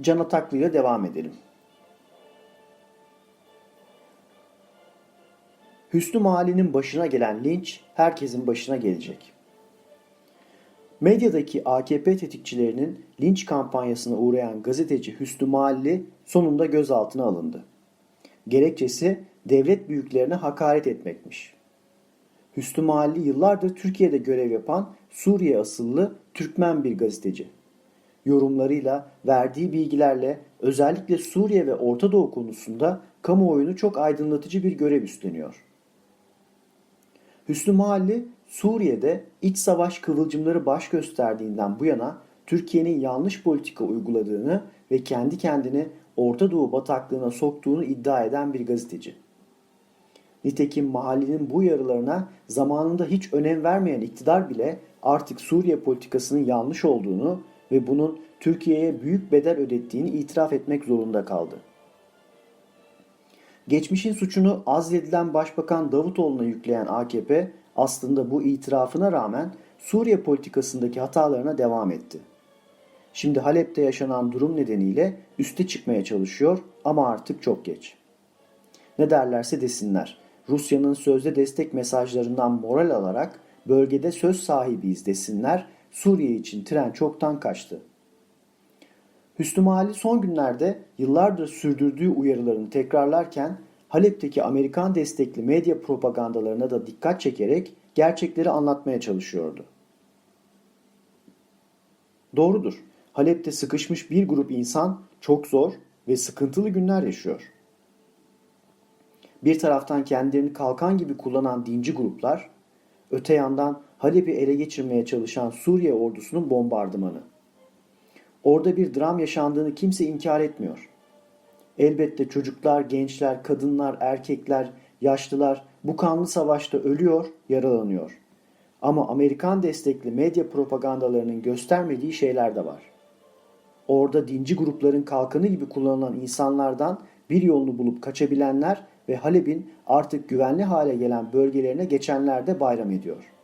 Can Ataklı ile devam edelim. Hüsnü Mahalli'nin başına gelen linç herkesin başına gelecek. Medyadaki AKP tetikçilerinin linç kampanyasına uğrayan gazeteci Hüsnü Mahalli sonunda gözaltına alındı. Gerekçesi devlet büyüklerine hakaret etmekmiş. Hüsnü Mahalli yıllardır Türkiye'de görev yapan Suriye asıllı Türkmen bir gazeteci. Yorumlarıyla, verdiği bilgilerle özellikle Suriye ve Orta Doğu konusunda kamuoyunu çok aydınlatıcı bir görev üstleniyor. Hüsnü Mahalli, Suriye'de iç savaş kıvılcımları baş gösterdiğinden bu yana Türkiye'nin yanlış politika uyguladığını ve kendi kendini Orta Doğu bataklığına soktuğunu iddia eden bir gazeteci. Nitekim mahallinin bu yarılarına zamanında hiç önem vermeyen iktidar bile artık Suriye politikasının yanlış olduğunu ve bunun Türkiye'ye büyük bedel ödettiğini itiraf etmek zorunda kaldı. Geçmişin suçunu azledilen Başbakan Davutoğlu'na yükleyen AKP aslında bu itirafına rağmen Suriye politikasındaki hatalarına devam etti. Şimdi Halep'te yaşanan durum nedeniyle üste çıkmaya çalışıyor ama artık çok geç. Ne derlerse desinler. Rusya'nın sözde destek mesajlarından moral alarak bölgede söz sahibiyiz desinler. Suriye için tren çoktan kaçtı. Hüsnü Mahalli son günlerde yıllardır sürdürdüğü uyarılarını tekrarlarken Halep'teki Amerikan destekli medya propagandalarına da dikkat çekerek gerçekleri anlatmaya çalışıyordu. Doğrudur. Halep'te sıkışmış bir grup insan çok zor ve sıkıntılı günler yaşıyor. Bir taraftan kendilerini kalkan gibi kullanan dinci gruplar, öte yandan Halep'i ele geçirmeye çalışan Suriye ordusunun bombardımanı. Orada bir dram yaşandığını kimse inkar etmiyor. Elbette çocuklar, gençler, kadınlar, erkekler, yaşlılar bu kanlı savaşta ölüyor, yaralanıyor. Ama Amerikan destekli medya propagandalarının göstermediği şeyler de var. Orada dinci grupların kalkanı gibi kullanılan insanlardan bir yolunu bulup kaçabilenler ve Halep'in artık güvenli hale gelen bölgelerine geçenler de bayram ediyor.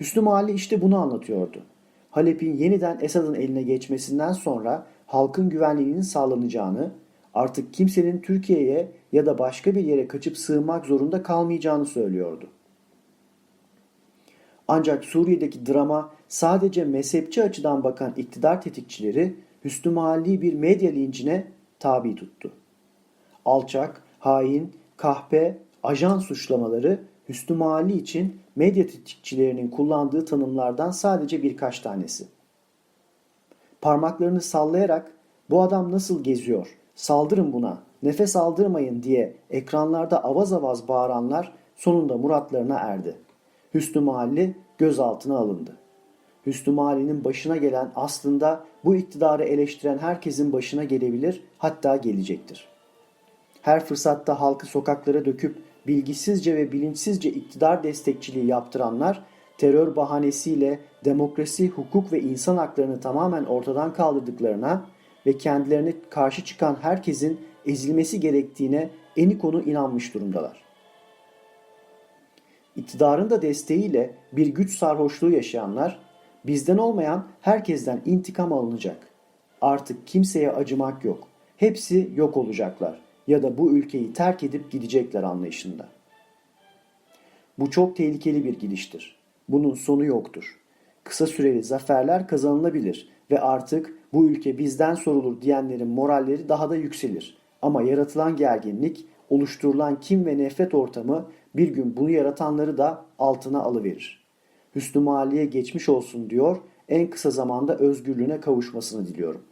Hüsnü Mahalli işte bunu anlatıyordu. Halep'in yeniden Esad'ın eline geçmesinden sonra halkın güvenliğinin sağlanacağını, artık kimsenin Türkiye'ye ya da başka bir yere kaçıp sığınmak zorunda kalmayacağını söylüyordu. Ancak Suriye'deki drama sadece mezhepçi açıdan bakan iktidar tetikçileri Hüsnü Mahalli bir medya lincine tabi tuttu. Alçak, hain, kahpe, ajan suçlamaları Hüsnü Mahalli için medya tetikçilerinin kullandığı tanımlardan sadece birkaç tanesi. Parmaklarını sallayarak bu adam nasıl geziyor, saldırın buna, nefes aldırmayın diye ekranlarda avaz avaz bağıranlar sonunda muratlarına erdi. Hüsnü Mahalli gözaltına alındı. Hüsnü Mahalli'nin başına gelen aslında bu iktidarı eleştiren herkesin başına gelebilir hatta gelecektir. Her fırsatta halkı sokaklara döküp bilgisizce ve bilinçsizce iktidar destekçiliği yaptıranlar terör bahanesiyle demokrasi, hukuk ve insan haklarını tamamen ortadan kaldırdıklarına ve kendilerine karşı çıkan herkesin ezilmesi gerektiğine eni konu inanmış durumdalar. İktidarın da desteğiyle bir güç sarhoşluğu yaşayanlar bizden olmayan herkesten intikam alınacak. Artık kimseye acımak yok. Hepsi yok olacaklar ya da bu ülkeyi terk edip gidecekler anlayışında. Bu çok tehlikeli bir gidiştir. Bunun sonu yoktur. Kısa süreli zaferler kazanılabilir ve artık bu ülke bizden sorulur diyenlerin moralleri daha da yükselir. Ama yaratılan gerginlik, oluşturulan kim ve nefret ortamı bir gün bunu yaratanları da altına alıverir. Hüsnü Mahalli'ye geçmiş olsun diyor, en kısa zamanda özgürlüğüne kavuşmasını diliyorum.